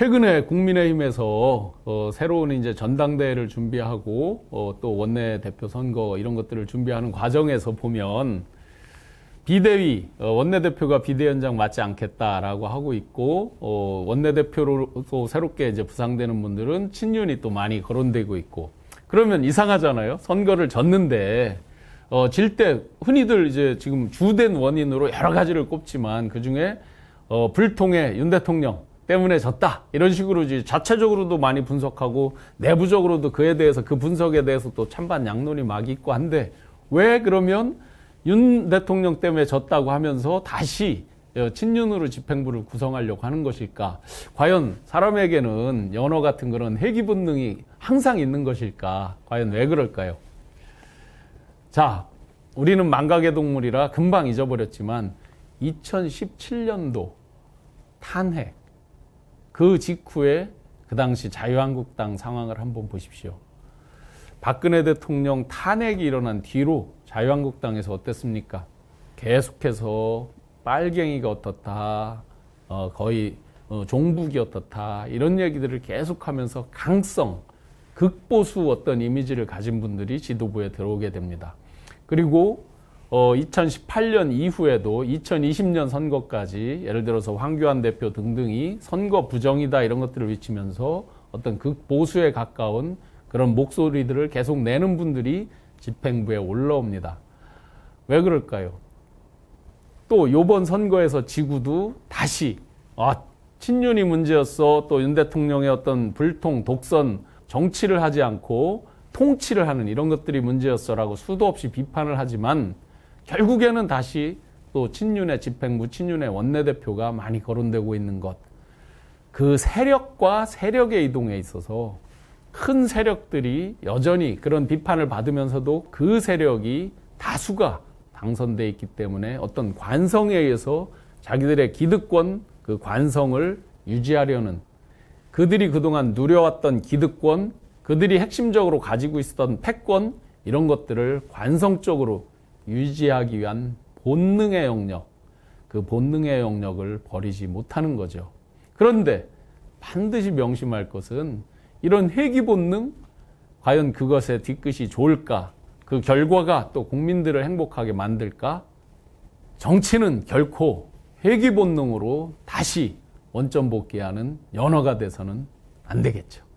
최근에 국민의힘에서 어, 새로운 이제 전당대회를 준비하고 어, 또 원내 대표 선거 이런 것들을 준비하는 과정에서 보면 비대위 어, 원내 대표가 비대위원장 맞지 않겠다라고 하고 있고 어, 원내 대표로 또 새롭게 이제 부상되는 분들은 친윤이 또 많이 거론되고 있고 그러면 이상하잖아요. 선거를 졌는데 어, 질 때 흔히들 이제 지금 주된 원인으로 여러 가지를 꼽지만 그 중에 어, 불통의 윤 대통령 때문에 졌다 이런 식으로 이제 자체적으로도 많이 분석하고 내부적으로도 그에 대해서 그 분석에 대해서 또 찬반 양론이 막 있고 한데 왜 그러면 윤 대통령 때문에 졌다고 하면서 다시 어, 친윤으로 집행부를 구성하려고 하는 것일까? 과연 사람에게는 연어 같은 그런 회귀 본능이 항상 있는 것일까? 과연 왜 그럴까요? 자, 우리는 망각의 동물이라 금방 잊어버렸지만 2017년도 탄핵 그 직후에 그 당시 자유한국당 상황을 한번 보십시오. 박근혜 대통령 탄핵이 일어난 뒤로 자유한국당에서 어땠습니까? 계속해서 빨갱이가 어떻다, 어, 거의 어, 종북이 어떻다 이런 얘기들을 계속하면서 강성, 극보수 어떤 이미지를 가진 분들이 지도부에 들어오게 됩니다. 그리고 어, 2018년 이후에도 2020년 선거까지 예를 들어서 황교안 대표 등등이 선거 부정이다 이런 것들을 외치면서 어떤 극보수에 가까운 그런 목소리들을 계속 내는 분들이 집행부에 올라옵니다. 왜 그럴까요? 또 요번 선거에서 지구도 다시 아 친윤이 문제였어 또 윤 대통령의 어떤 불통 독선 정치를 하지 않고 통치를 하는 이런 것들이 문제였어라고 수도 없이 비판을 하지만 결국에는 다시 또 친윤의 집행부 친윤의 원내대표가 많이 거론되고 있는 것. 그 세력과 세력의 이동에 있어서 큰 세력들이 여전히 그런 비판을 받으면서도 그 세력이 다수가 당선돼 있기 때문에 어떤 관성에 의해서 자기들의 기득권 그 관성을 유지하려는 그들이 그동안 누려왔던 기득권 그들이 핵심적으로 가지고 있었던 패권 이런 것들을 관성적으로 유지하기 위한 본능의 영역 그 본능의 영역을 버리지 못하는 거죠. 그런데 반드시 명심할 것은 이런 회귀 본능 과연 그것의 뒤끝이 좋을까? 그 결과가 또 국민들을 행복하게 만들까? 정치는 결코 회귀 본능으로 다시 원점 복귀하는 연어가 돼서는 안 되겠죠.